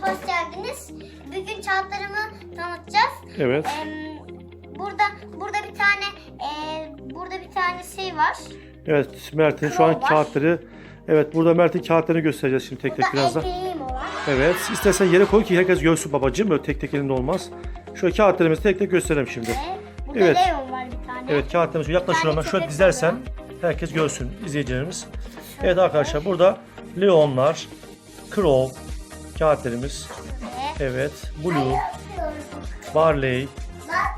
hoş geldiniz. Bugün kağıtlarımı tanıtacağız. Evet. Burada burada bir tane e, burada bir tane şey var. Evet Mert'in şu an var. kağıtları. Evet burada Mert'in kağıtlarını göstereceğiz şimdi tek tek birazdan. var. Evet istersen yere koy ki herkes görsün babacığım. Böyle tek tek elinde olmaz. Şöyle kağıtlarımızı tek tek gösterelim şimdi. Ve burada Evet. Leon var bir tane. Evet kağıtlarımızı yaklaşır hemen şöyle dizersen herkes görsün izleyicilerimiz. Evet arkadaşlar burada Leonlar, Crow kağıtlarımız. Ve Evet Blue, Barley,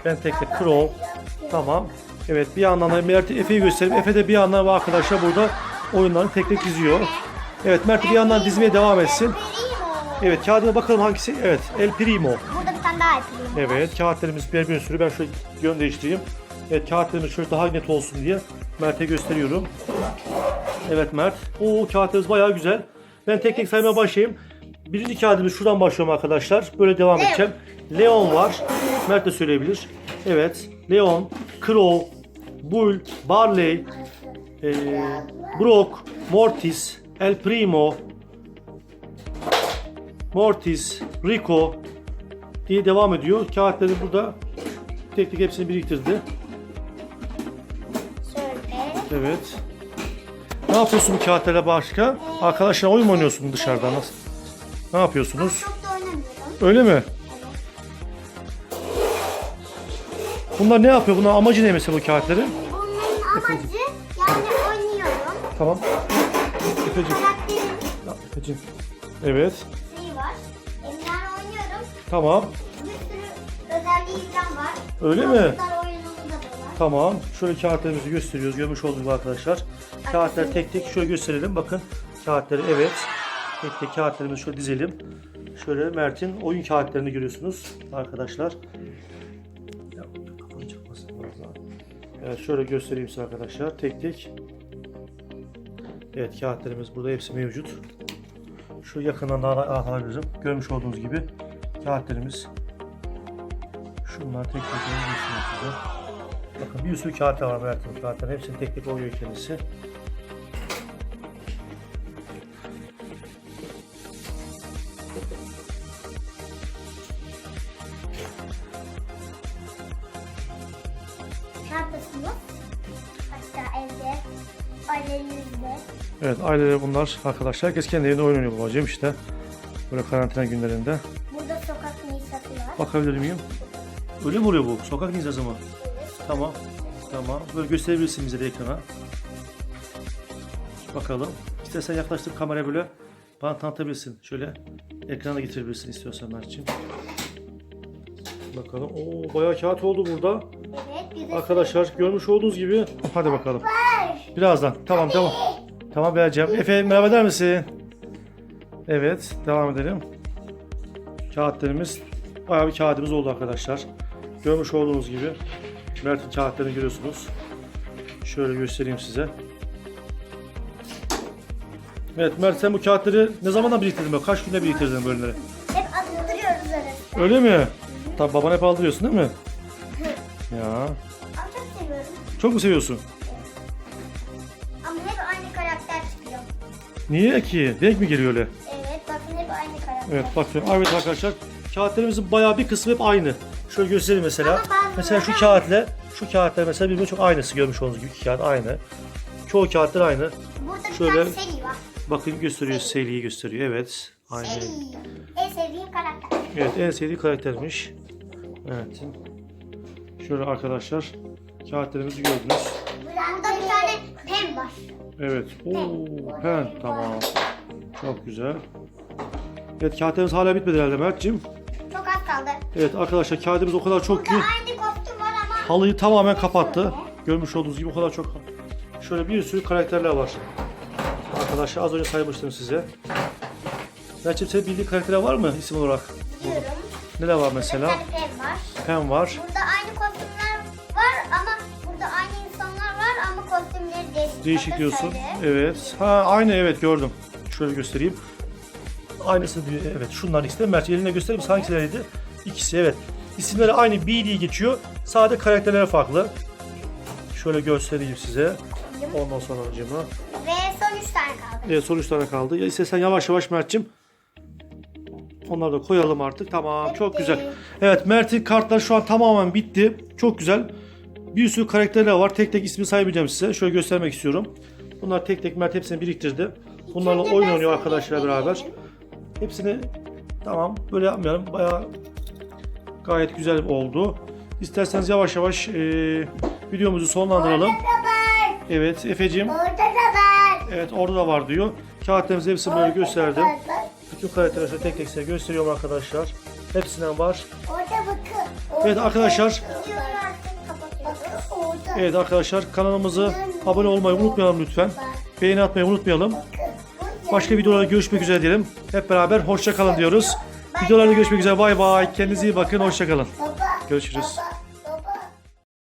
ben tek tek Crow. Tamam. Evet bir yandan da Mert Efe'yi göstereyim. Efe de bir yandan bu arkadaşlar burada oyunlarını tek tek diziyor. Evet Mert bir yandan dizmeye devam etsin. Evet kağıdına bakalım hangisi? Evet El Primo. Burada bir tane daha El Primo. Evet kağıtlarımız bir bir sürü. Ben şöyle yön değiştireyim. Evet kağıtlarımız şöyle daha net olsun diye Mert'e gösteriyorum. Evet Mert. Oo kağıtlarımız bayağı güzel. Ben tek tek saymaya başlayayım. Birinci kağıdımız şuradan başlıyorum arkadaşlar. Böyle devam Leon. edeceğim. Leon var. Mert de söyleyebilir. Evet. Leon, Crow, Bull, Barley, eee Brock, Mortis, El Primo, Mortis, Rico diye devam ediyor. Kağıtları burada tek tek hepsini biriktirdi. Evet. Ne yapıyorsun bu kağıtlarla başka? Arkadaşlar oyun mu oynuyorsun dışarıda? Nasıl? Ne yapıyorsunuz? Çok da oynamıyorum. Öyle mi? Bunlar ne yapıyor? Bunlar amacı ne mesela bu kağıtların? Bunların amacı yani oynuyorum. Tamam. Efeciğim. Karakterin Ya, Efeciğim. Evet. şeyi var. Yani oynuyorum. Tamam. Bir sürü özelliği falan var. Öyle mi? Monster oyunumuzda da var. Tamam. Şöyle kağıtlarımızı gösteriyoruz. Görmüş olduğunuz gibi arkadaşlar. Kağıtları tek tek şöyle gösterelim. Bakın kağıtları evet. Tek tek kağıtlarımızı şöyle dizelim. Şöyle Mert'in oyun kağıtlarını görüyorsunuz arkadaşlar. Evet şöyle göstereyim size arkadaşlar. Tek tek. Evet kağıtlarımız burada hepsi mevcut. Şu yakından daha alabilirim. Görmüş olduğunuz gibi kağıtlarımız. Şunlar tek tek size. Bakın bir sürü kağıt var Mert'in zaten. Hepsini tek tek oynuyor kendisi. Çantasımız. Hatta evde. Ailemizde. Evet aileler bunlar arkadaşlar. Herkes kendi evinde oyun oynuyor babacığım işte. Böyle karantina günlerinde. Burada sokak nisası var. Bakabilir miyim? Öyle mi oluyor bu? Sokak ninjası mı? Tamam. Tamam. Böyle gösterebilirsin bize de ekrana. Bakalım. İstersen yaklaştır kameraya böyle. Bana tanıtabilirsin. Şöyle ekrana getirebilirsin istiyorsan Mert'ciğim. Bakalım. Oo bayağı kağıt oldu burada. Evet. Arkadaşlar görmüş olduğunuz gibi. Hadi bakalım. Birazdan. Tamam tamam. Tamam vereceğim. Efe merhaba der misin? Evet. Devam edelim. Kağıtlarımız bayağı bir kağıdımız oldu arkadaşlar. Görmüş olduğunuz gibi. Mert'in kağıtlarını görüyorsunuz. Şöyle göstereyim size. Evet Mert sen bu kağıtları ne zamandan biriktirdin böyle? Kaç günde biriktirdin böyleleri? hep attırıyoruz arasında. Öyle mi? Tabii babana hep aldırıyorsun değil mi? Ya. Ama çok seviyorum. Çok mu seviyorsun? Ama hep aynı karakter çıkıyor. Niye ki? Denk mi geliyor öyle? Evet bakın hep aynı karakter. Evet bakıyorum. Evet arkadaşlar kağıtlarımızın bayağı bir kısmı hep aynı. Şöyle göstereyim mesela. Ama bazıları- Mesela şu kağıtla şu kağıtlar mesela birbirine çok aynısı görmüş olduğunuz gibi iki kağıt aynı. Çoğu kağıtlar aynı. Burada bir Şöyle- tane seri var. Bakın gösteriyor Seli'yi gösteriyor. Evet. Aynı. Seri. En sevdiğim karakter. Evet en sevdiği karaktermiş. Evet. Şöyle arkadaşlar kağıtlarımızı gördünüz. Burada bir tane pem var. Evet. Oo, pen. Tamam. Çok güzel. Evet kağıtlarımız hala bitmedi herhalde Mert'cim. Çok az kaldı. Evet arkadaşlar kağıdımız o kadar çok ki Burada aynı kostüm var ama halıyı tamamen kapattı. Görmüş olduğunuz gibi o kadar çok. Şöyle bir sürü karakterler var. Arkadaşlar az önce saymıştım size. Mert'cim senin bildiğin karakterler var mı isim olarak? diyorum. Neler var Bir mesela? tane pem var. Pen var. Burada değişik. Diyorsun. Evet. Ha aynı evet gördüm. Şöyle göstereyim. Aynısı diyor. Evet şunlar ikisi de Mert eline göstereyim misin? hangileriydi? İkisi evet. İsimleri aynı B diye geçiyor. Sadece karakterler farklı. Şöyle göstereyim size. Ondan sonra acaba. Ve son 3 tane kaldı. Evet son üç tane kaldı. Ya istersen yavaş yavaş Mert'cim Onları da koyalım artık. Tamam çok Bitti. güzel. Evet Mert'in kartları şu an tamamen bitti. Çok güzel. Bir sürü karakterler var. Tek tek ismi sayamayacağım size. Şöyle göstermek istiyorum. Bunlar tek tek Mert hepsini biriktirdi. Bunlarla oyun oynuyor arkadaşlar beraber. göstereyim. Hepsini tamam böyle yapmayalım. Bayağı gayet güzel oldu. İsterseniz yavaş yavaş e, videomuzu sonlandıralım. Evet Efe'cim. Evet orada da var diyor. Kağıtlarımızı hepsini böyle gösterdim. Bütün karakterleri tek tek size gösteriyorum arkadaşlar. Hepsinden var. Orada bakın. Evet arkadaşlar. Evet arkadaşlar kanalımızı abone olmayı unutmayalım lütfen. Beğeni atmayı unutmayalım. Başka videolarda görüşmek üzere diyelim. Hep beraber hoşça kalın diyoruz. Videolarda görüşmek üzere. Bay bay. Kendinize iyi bakın. Hoşça kalın. Görüşürüz.